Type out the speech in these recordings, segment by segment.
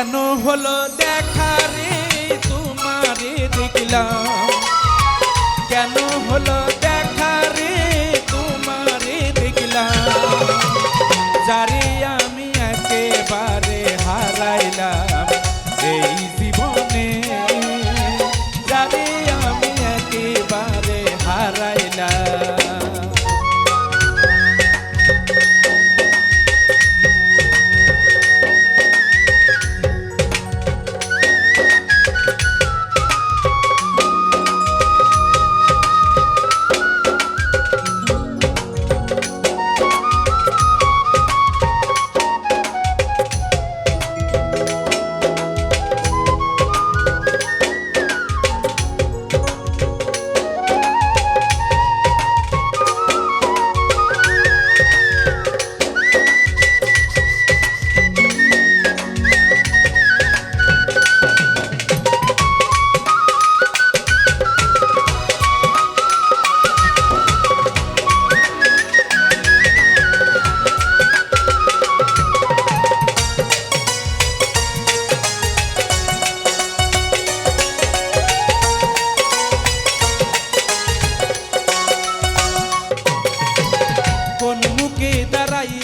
কেন হলো দেখা রে? তোমারে দেখলাম।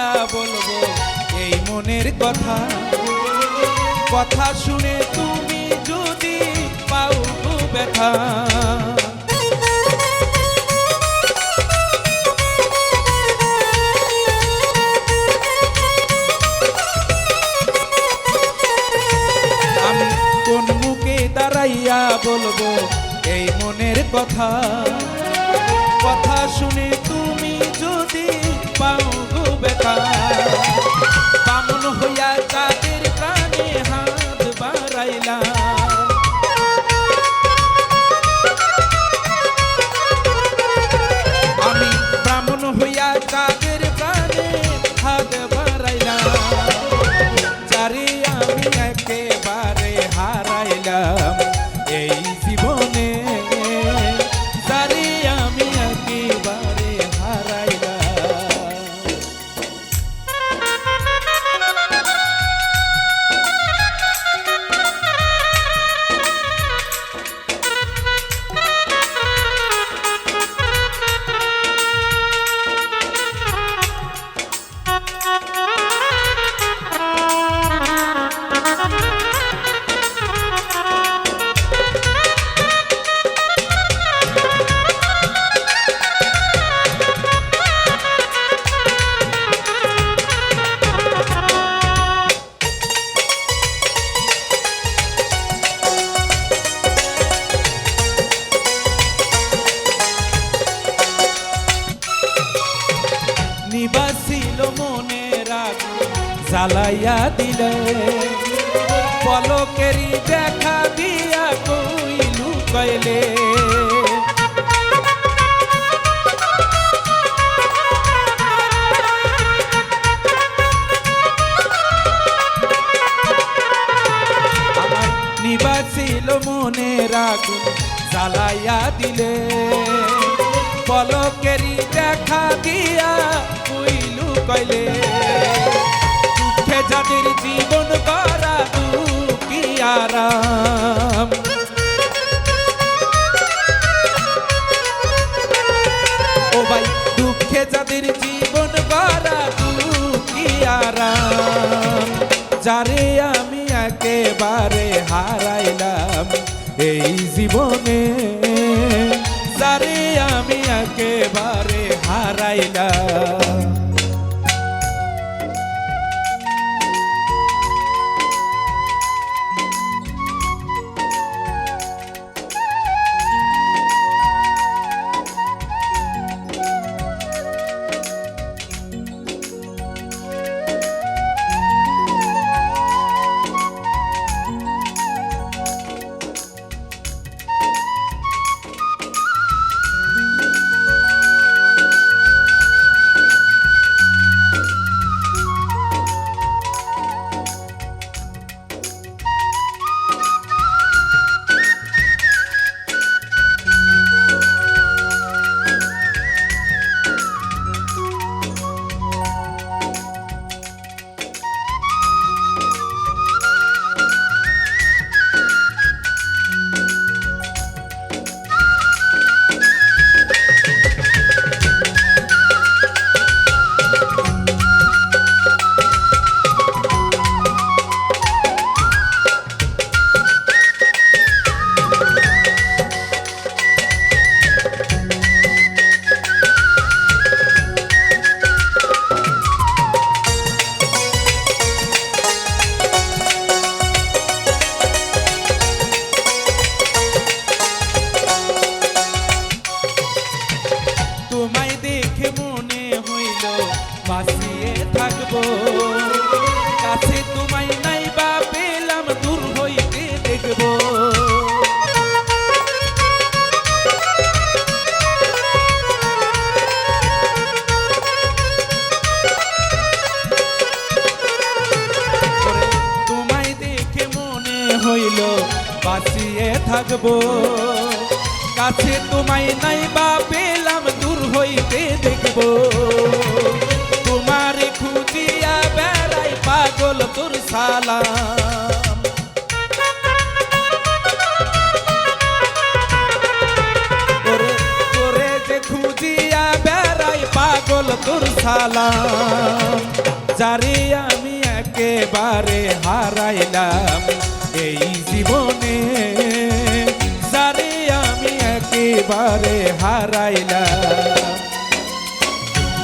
দাঁড়াইয়া বলব, এই মনের কথা। কথা শুনে তুমি যদি পাও ব্যথা। বলব, এই মনের কথা। কথা শুনে জ্বালাইয়া দিলে। পলকেরি দেখা দিয়া কইলু কইলে নিবাসিল মনে রাগ জ্বালাইয়া দিলে। পলকেরি দেখা দিয়া কইলু কইলে যাদের জীবন করা দুঃখী আরাম। ও ভাই, দুঃখে যাদের জীবন করা আরাম। যারে আমি একেবারে হারাইলাম এই জীবনে, যারে আমি একেবারে হারাইলাম হইল, বাঁচিয়ে থাকব। কাছে তোমায় নাই বা পেলাম, দূর হইতে দেখব। তোমার খুঁজিয়া বেড়াই পাগল তোর বেড়াই পাগল সালাম। যারে আমি একেবারে হারাইলাম এই জীবনে যারে আমি একেবারে হারাইলাম।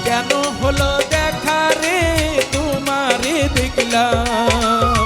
কেন হলো দেখা রে তোমারে দেখলাম।